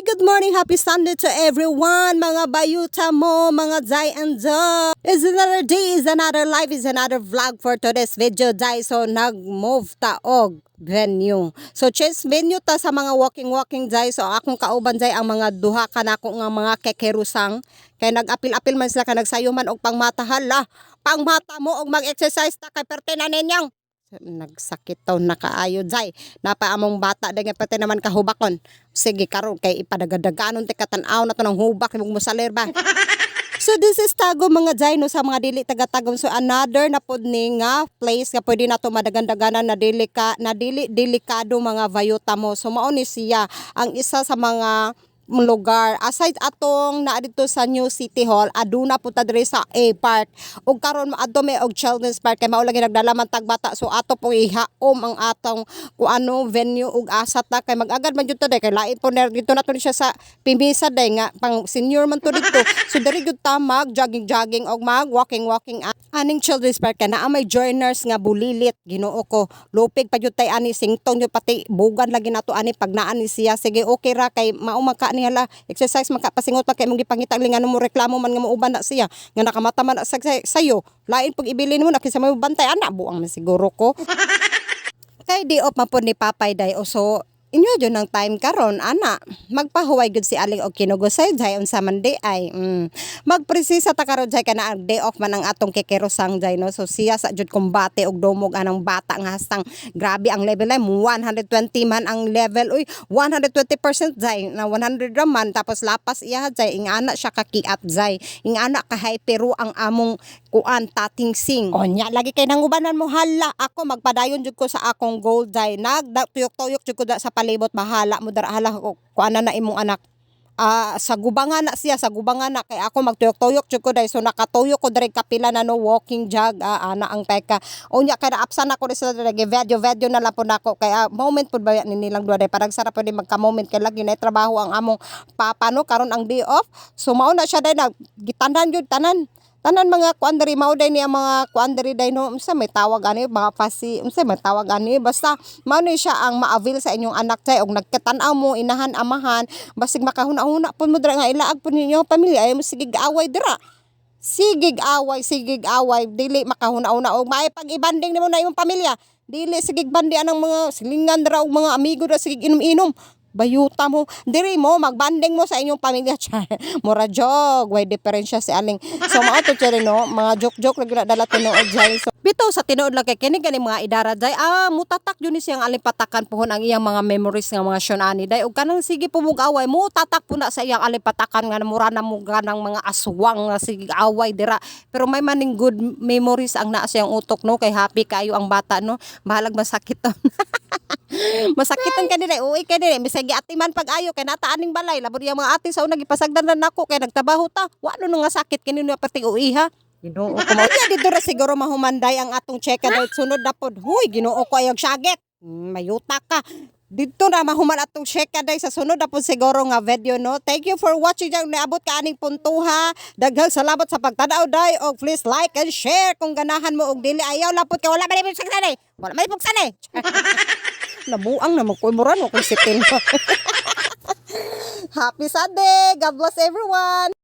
good morning, happy Sunday to everyone, mga bayuta mo, mga Jai and Jo. It's another day, is another life, is another vlog for today's video, Jai. So, nag-move ta og venue. So, change venue ta sa mga walking-walking, Jai. So, akong kauban, Jai, ang mga duha ka na nga mga kekerusang. Kaya nag-apil-apil man sila, ka nagsayo man og pangmata. Pangmata mo og mag-exercise ta kay perte na ninyang nagsakit taw nakaayo jay napaamong bata dagay pati naman kahubakon. Sige karon kay ipadagadaгаnon ti katan-aw na to ng hubak imong musalir ba? So this is tago mga jay no sa mga dili taga-tagom. So another na pod ni nga place nga pwede na to madagandaganan na dili ka na dili delikado mga vayuta mo so mao ni siya ang isa sa mga lugar. Aside atong naa dito sa New City Hall aduna po ta diri sa A Park ug karon maadto may og children's park kay mao lagi nagdalaman tagbata. So ato po ihaom ang atong kung ano venue ug asat na kay magagad man jud to kay lain po na dito na to siya sa Pimisa day nga pang senior man to dito. So diri jud ta mag jogging jogging og mag walking walking aning children's park. Kay naa may joiners nga bulilit. Ginoo ko lupig pa jud tay ani singtong jud pati bugan lagi nato ani pag naa ni siya. Sige okay ra. Kay mao man ka hala exercise makapasingot pa kay mong gipangita lingan mo reklamo man nga muuban na siya. Nga nakamata man na sa sayo. Lain pag ibilin mo na kinsa may bantay ana buang man siguro ko. Kay di op man po ni Papay day o so inyo jud ng time karon ana. Magpahuway gud si aling og kinugusay jay unsa man di ay mm. magpresisa ta karon jay kana day off man ang atong kikirosang jay no? So siya sa jud kumbate og domog anang bata nga hastang grabe ang level ay 120 man ang level. Uy 120% jay na 100 ra man. Tapos lapas iya jay ingana siya kakiat jay. Ingana ka high pero ang among kuan tating sing. Onya lagi kay nangubanan mo hala ako magpadayon jud ko sa akong goal jay. Nag tuyok-tuyok jud ko sa palibot mahala mo dara hala ko kuan na imong anak. Ah sa gubangan na siya sa gubangan na kay ako magtuyok-tuyok jud ko dai so nakatuyok ko diri kapila na no walking jog ah, ana ang teka unya kay naapsan ako sa diri video video na lang po nako kay ah, moment pud ba ni nilang duwa dai parang sarap pud magka moment kay lagi na trabaho ang among papa no? Karon ang day off. So mao na siya dai nag gitandan jud tanan tanan mga kuandari mao day niya mga kuandari day no unsa may tawag ani mga pasi unsa may tawag ani basta mao ni siya ang ma-avail sa inyong anak tay og nagkatan-aw mo inahan amahan basig makahuna-huna pud mo dira nga ilaag pud ninyo pamilya ay mo sige away dira. Sigig away sigig away dili makahuna-una og maay pag ibanding nimo na imong pamilya dili sigig bandi anang mga silingan dira og mga amigo dira sigig inom-inom bayuta mo. Diri mo magbanding mo sa inyong pamilya char. Mura jog. Way diferensya si aling so mao to no? Mga joke joke lagi na dala tinuod jay so bitaw sa tinuod lang kay kini gani mga idara jay ah mutatak yun ni siyang aling patakan pohon ang iyang mga memories nga mga syonani day. Ug kanang sige pumug away mo tatak po na sa iyang aling patakan nga mura na mo ganang mga aswang nga sige away dira. Pero may maning good memories ang naa siyang utok no? Kay happy kayo ang bata no? Bahalag masakit to masakitan ka dire uwi ka dire. Bisag atiman pag ayo kay nataaning balay. Labod yung mga ate sa una gipasagdan na nako kay nagtabaho ta. Wano no nga sakit kini pati uwi ha Ginoo ko mo. Yeah, dito ra siguro mahumanday ang atong check out sunod na pod. Huy, Ginoo ko ayog syagit. Mm, Mayuta ka. Dito na mahuman atong check day sa sunod na pod siguro nga video no. Thank you for watching jang naabot ka aning puntuha. Daghang salamat sa pagtanaw day og please like and share kung ganahan mo og dili ayaw lapot ka wala man sagdan eh. Wala man ibig eh. Nabuang na magkuimuran mo kung sitin. Happy Sunday! God bless everyone!